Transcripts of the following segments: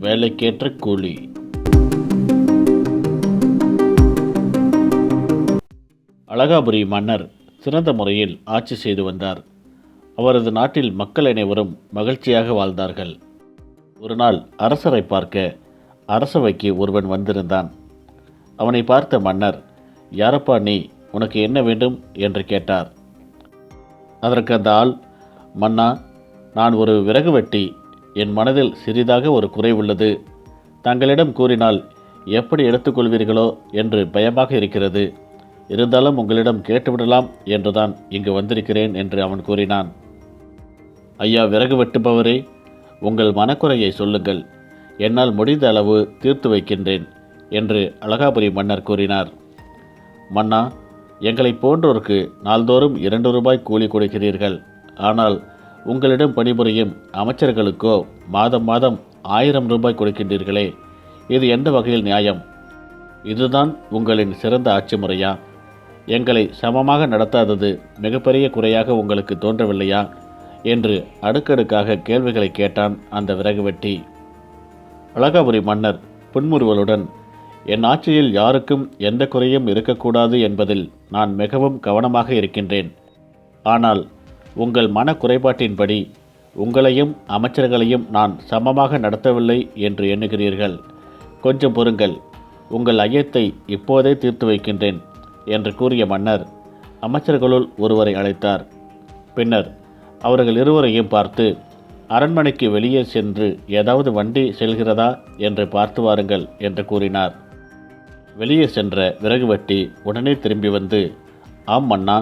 வேலைக்கேற்ற கூலி. அழகாபுரி மன்னர் சிறந்த முறையில் ஆட்சி செய்து வந்தார். அவரது நாட்டில் மக்கள் அனைவரும் மகிழ்ச்சியாக வாழ்ந்தார்கள். ஒரு நாள் அரசரை பார்க்க அரசவைக்கு ஒருவன் வந்திருந்தான். அவனை பார்த்த மன்னர் யாரப்பா நீ? உனக்கு என்ன வேண்டும்? என்று கேட்டார். அதற்கு அந்த ஆள் மன்னா நான் ஒரு விறகு வெட்டி என் மனதில் சிறிதாக ஒரு குறை உள்ளது. தங்களிடம் கூறினால் எப்படி எடுத்துக்கொள்வீர்களோ? என்று பயமாக இருக்கிறது. இருந்தாலும் உங்களிடம் கேட்டுவிடலாம் என்றுதான் இங்கு வந்திருக்கிறேன் என்று அவன் கூறினான். ஐயா விறகு வெட்டுபவரே உங்கள் மனக்குறையை சொல்லுங்கள். என்னால் முடிந்த அளவு தீர்த்து வைக்கின்றேன் என்று அழகாபுரி மன்னர் கூறினார். மன்னா எங்களைப் போன்றோருக்கு நாள்தோறும் இரண்டு ரூபாய் கூலி கொடுக்கிறீர்கள். ஆனால் உங்களிடம் பணிபுரியும் அமைச்சர்களுக்கோ மாதம் மாதம் ஆயிரம் ரூபாய் கொடுக்கின்றீர்களே. இது எந்த வகையில் நியாயம்? இதுதான் உங்களின் சிறந்த ஆட்சி முறையா? எங்களை சமமாக நடத்தாதது மிகப்பெரிய குறையாக உங்களுக்கு தோன்றவில்லையா? என்று அடுக்கடுக்காக கேள்விகளை கேட்டான் அந்த விறகு வெட்டி அழகாபுரி மன்னர் புன்முறுவலுடன் என் ஆட்சியில் யாருக்கும் எந்த குறையும் இருக்கக்கூடாது என்பதில் நான் மிகவும் கவனமாக இருக்கின்றேன். ஆனால் உங்கள் மன குறைபாட்டின்படி உங்களையும் அமைச்சர்களையும் நான் சமமாக நடத்தவில்லை என்று எண்ணுகிறீர்கள். கொஞ்சம் பொறுங்கள். உங்கள் ஐயத்தை இப்போதே தீர்த்து வைக்கின்றேன் என்று கூறிய மன்னர் அமைச்சர்களுள் ஒருவரை அழைத்தார். பின்னர் அவர்கள் இருவரையும் பார்த்து அரண்மனைக்கு வெளியே சென்று ஏதாவது வண்டி செல்கிறதா என்று பார்த்து வாருங்கள் என்று கூறினார். வெளியே சென்ற விறகு வெட்டி உடனே திரும்பி வந்து ஆம் மன்னா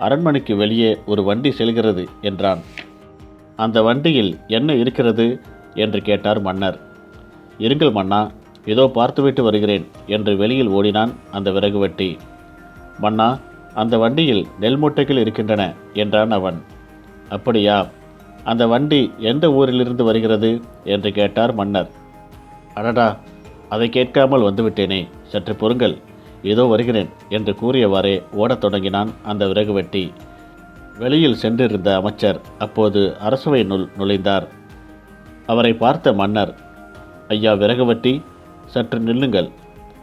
அரண்மனைக்கு வெளியே ஒரு வண்டி செல்கிறது என்றான். அந்த வண்டியில் என்ன இருக்கிறது? என்று கேட்டார் மன்னர். இருங்கள் மன்னா ஏதோ பார்த்துவிட்டு வருகிறேன் என்று வெளியில் ஓடினான் அந்த விறகு வெட்டி. மன்னா அந்த வண்டியில் நெல் மூட்டைகள் இருக்கின்றன என்றான் அவன். அப்படியா அந்த வண்டி எந்த ஊரிலிருந்து வருகிறது? என்று கேட்டார் மன்னர். அடடா அதை கேட்காமல் வந்துவிட்டேனே சற்று பொறுங்கள் இதோ வருகிறேன் என்று கூறியவாறே ஓடத் தொடங்கினான் அந்த விறகு வெட்டி வெளியில் சென்றிருந்த அமைச்சர் அப்போது அரசவையினுள் நுழைந்தார். அவரை பார்த்த மன்னர் ஐயா விறகு வெட்டி சற்று நில்லுங்கள்.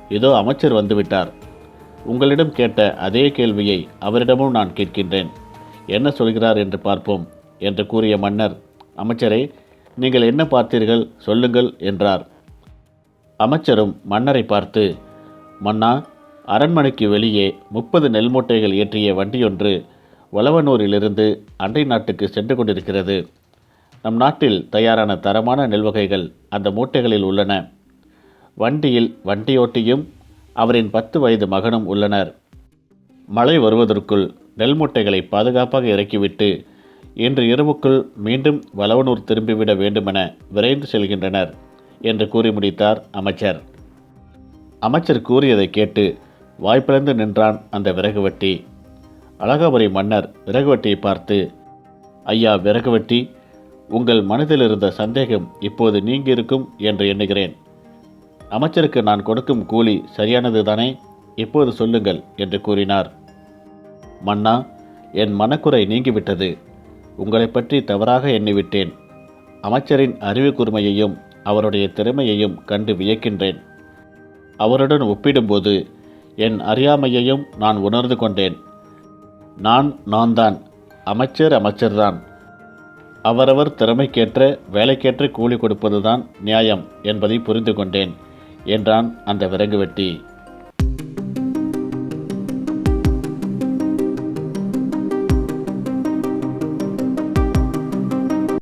இதோ அமைச்சர் வந்துவிட்டார். உங்களிடம் கேட்ட அதே கேள்வியை அவரிடமும் நான் கேட்கின்றேன். என்ன சொல்கிறார் என்று பார்ப்போம் என்று கூறிய மன்னர் அமைச்சரே நீங்கள் என்ன பார்த்தீர்கள் சொல்லுங்கள் என்றார். அமைச்சரும் மன்னரை பார்த்து மன்னா அரண்மனைக்கு வெளியே முப்பது நெல் மூட்டைகள் ஏற்றிய வண்டியொன்று வளவனூரிலிருந்து அண்டை நாட்டுக்கு சென்று கொண்டிருக்கிறது. நம் நாட்டில் தயாரான தரமான நெல் வகைகள் அந்த மூட்டைகளில் உள்ளன. வண்டியில் வண்டியோட்டியும் அவரின் பத்து வயது மகனும் உள்ளனர். மழை வருவதற்குள் நெல் மூட்டைகளை பாதுகாப்பாக இறக்கிவிட்டு இன்று இரவுக்குள் மீண்டும் வளவனூர் திரும்பிவிட வேண்டுமென விரைந்து செல்கின்றனர் என்று கூறி முடித்தார் அமைச்சர். அமைச்சர் கூறியதை கேட்டு வாய்ப்பிழந்து நின்றான் அந்த விறகுவெட்டி. அழகாபுரி மன்னர் விறகுவெட்டியை பார்த்து ஐயா விறகுவெட்டி உங்கள் மனதில் இருந்த சந்தேகம் இப்போது நீங்கியிருக்கும் என்று எண்ணுகிறேன். அமைச்சருக்கு நான் கொடுக்கும் கூலி சரியானது தானே இப்போது சொல்லுங்கள் என்று கூறினார். மன்னா என் மனக்குறை நீங்கிவிட்டது. உங்களை பற்றி தவறாக எண்ணிவிட்டேன். அமைச்சரின் அறிவு கூர்மையையும் அவருடைய திறமையையும் கண்டு வியக்கின்றேன். அவருடன் ஒப்பிடும்போது என் அறியாமையையும் நான் உணர்ந்து கொண்டேன். நான் நான் தான் அமைச்சர் அமைச்சர்தான். அவரவர் திறமைக்கேற்ற வேலைக்கேற்ற கூலி கொடுப்பதுதான் நியாயம் என்பதை புரிந்து கொண்டேன் என்றான் அந்த விறகு வெட்டி